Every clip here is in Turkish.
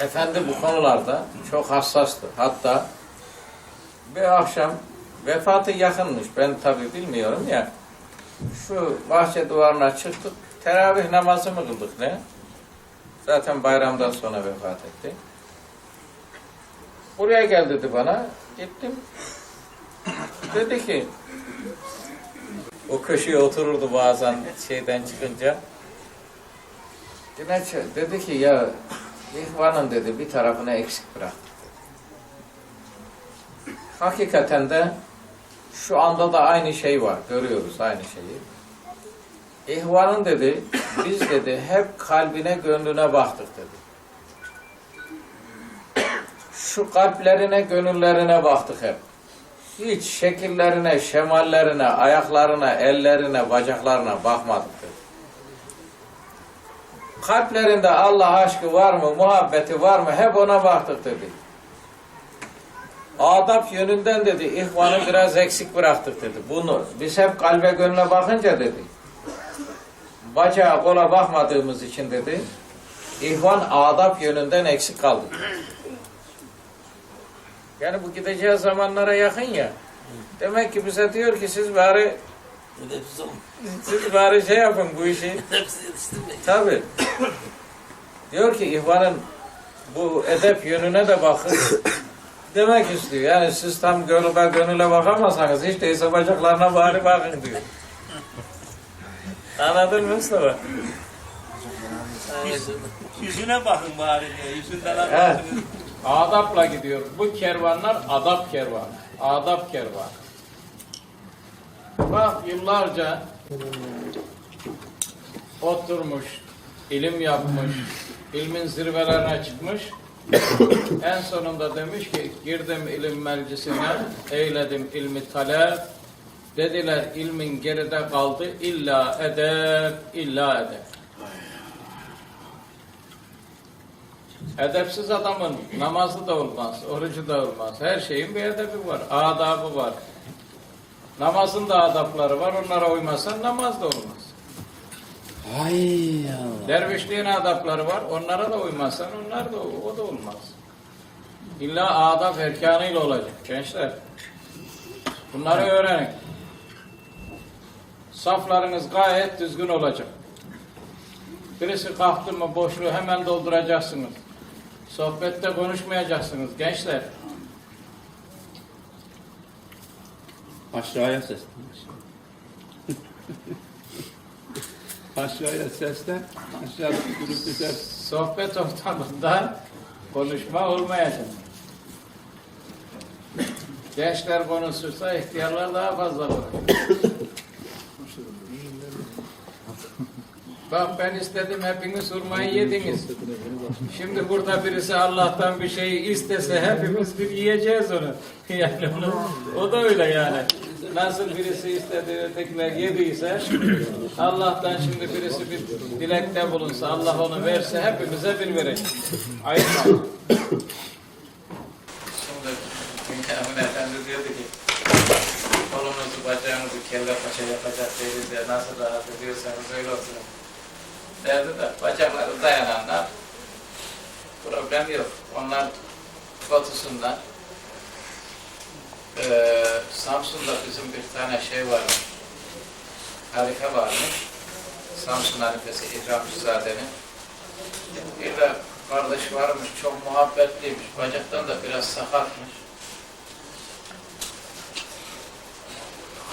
efendi bu konularda çok hassastı. Hatta bir akşam vefatı yakınmış. Ben tabi bilmiyorum ya. Şu bahçe duvarına çıktık. Teravih namazı mı kıldık ne? Zaten bayramdan sonra vefat etti. Buraya gel dedi bana. Gittim. Dedi ki o köşeye otururdu bazen şeyden çıkınca. Yine dedi ki ya ihvanın dedi bir tarafını eksik bırak. Hakikaten de şu anda da aynı şey var. Görüyoruz aynı şeyi. İhvanın dedi, biz dedi hep kalbine gönlüne baktık dedi. Şu kalplerine, gönüllerine baktık hep. Hiç şekillerine, şemallerine, ayaklarına, ellerine, bacaklarına bakmadık dedi. Kalplerinde Allah aşkı var mı, muhabbeti var mı hep ona baktık dedi. Adap yönünden dedi, ihvanı biraz eksik bıraktık dedi. Bunu biz hep kalbe gönle bakınca dedi. Bacağa kola bakmadığımız için dedi. İhvan adap yönünden eksik kaldık. Yani bu gideceği zamanlara yakın ya. Demek ki bize diyor ki siz bari Olun. siz bari şey yapın bu işi. Hedefsiz yetiştirmeyin. Tabi. Diyor ki ihvanın bu edep yönüne de bakın. Demek istiyor. Yani siz tam gönüle, gönüle bakamazsanız hiç değilse bacaklarına bari bakın diyor. Anladın mı Mustafa? Yüzüne bakın bari diyor. Yüzünden Evet. Adapla gidiyor. Bu kervanlar adap kervanı. Adap kervanı. Bak yıllarca oturmuş, ilim yapmış, ilmin zirvelerine çıkmış. en sonunda demiş ki girdim ilim meclisine, eyledim ilmi talep. Dediler ilmin geride kaldı illa edep, illa edep. Edepsiz adamın namazı da olmaz, orucu da olmaz. Her şeyin bir edebi var, adabı var. Namazın da adapları var, onlara uymazsan namaz da olmaz. Ay Allah. Dervişliğin adapları var, onlara da uymazsan onlar da o da olmaz. İlla adab erkanıyla olacak gençler. Bunları öğrenin. Saflarınız gayet düzgün olacak. Birisi kalktı mı boşluğu hemen dolduracaksınız. Sohbette konuşmayacaksınız gençler. Aşağıya seslen. Aşağıya seslen. Aşağıda gürültü ses. Sohbet ortamında konuşma olmayacak. Gençler konuşursa ihtiyarlar daha fazla konuşur. Bak ben istedim hepiniz hurmayı yediniz. Şimdi burada birisi Allah'tan bir şey istese hepimiz bir yiyeceğiz onu. Yani onu, o da öyle yani. Nasıl birisi istedi ötekiler yediyse Allah'tan şimdi birisi bir dilekte bulunsa Allah onu verse hepimize bir verecek. Ayırma. Şimdi Bünyamin Efendi diyordu ki kolunuzu bacağınızı kelle paça yapacak değiliz ya nasıl rahat ediyorsanız öyle olsun. Derdi de bacakları dayananlar problem yok. Onlar batısundan eee Samsun'da bizim bir tane şey varmış. Harika varmış. Samsun harikası İkramcızade'nin. Bir de kardeş varmış, çok muhabbetliymiş. Bacaktan da biraz sakatmış.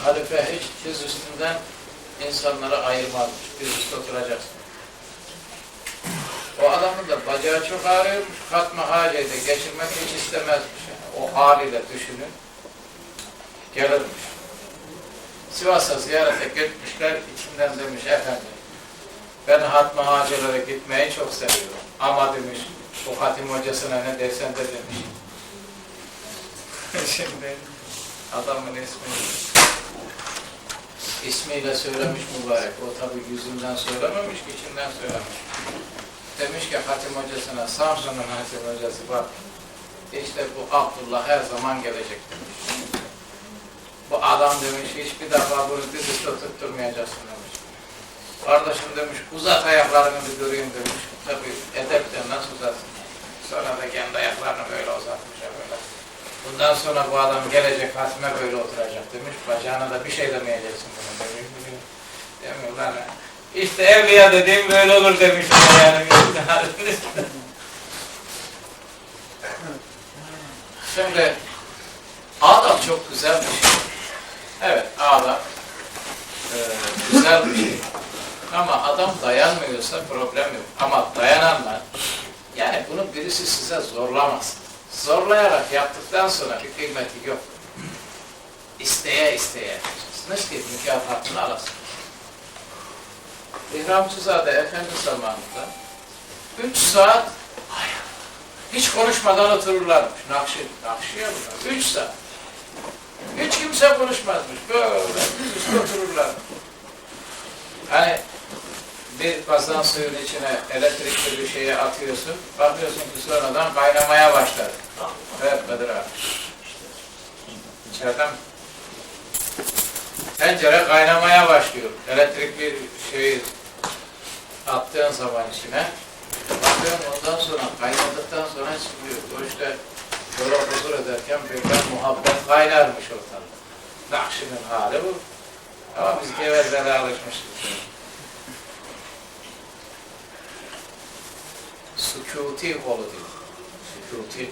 Halife hiç diz üstünden insanları ayırmazmış. Diz üstü oturacaksın. O adamın da bacağı çok ağrıyormuş. Katma hacıydı. Geçirmek hiç istemezmiş. Yani. O haliyle düşünün. Gelirmiş. Sivas'a ziyarete gitmişler. içinden demiş efendim. Ben Hatma Hacılara gitmeyi çok seviyorum. Ama demiş o hatim hocasına ne dersen de demiş. Şimdi adamın ismini ismiyle söylemiş mübarek. O tabi yüzünden söylememiş, içinden söylemiş. Demiş ki hatim hocasına, Samsun'un hatim hocası bak, işte bu Abdullah her zaman gelecek demiş. Bu adam demiş, hiçbir defa bunu diz üstü tutturmayacaksın demiş. Kardeşim demiş, uzat ayaklarını bir göreyim demiş. Tabi edep de nasıl uzatsın? Sonra da kendi ayaklarını böyle uzatmış böyle. Bundan sonra bu adam gelecek hatime böyle oturacak demiş. Bacağına da bir şey demeyeceksin bunu demiş. Demiyorlar. İşte evliya dediğim böyle olur demişler yani. Şimdi adab çok güzel bir şey. Evet adab e, güzel bir şey. Ama adam dayanmıyorsa problem yok. Ama dayananlar yani bunu birisi size zorlamaz. Zorlayarak yaptıktan sonra bir kıymeti yok. İsteye isteye yapacaksınız ki mükafatını alasın. İhramcızade Efendi zamanında üç saat hiç konuşmadan otururlarmış. Nakşi, Nakşiye bunlar. Üç saat. Hiç kimse konuşmazmış. Böyle üst otururlar. Hani bir kazan suyun içine elektrikli bir şeye atıyorsun. Bakıyorsun ki sonradan kaynamaya başladı. Evet Bedir abi. İçeriden tencere kaynamaya başlıyor. Elektrikli şeyi attığın zaman içine. Bakıyorum ondan sonra kaynadıktan sonra çıkıyor. O işte şöyle huzur ederken birden muhabbet kaynarmış ortalık. Nakşinin hali bu. Ama biz gevezlere alışmışız. Sükuti kolu diyor. Sükuti.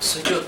Sükut.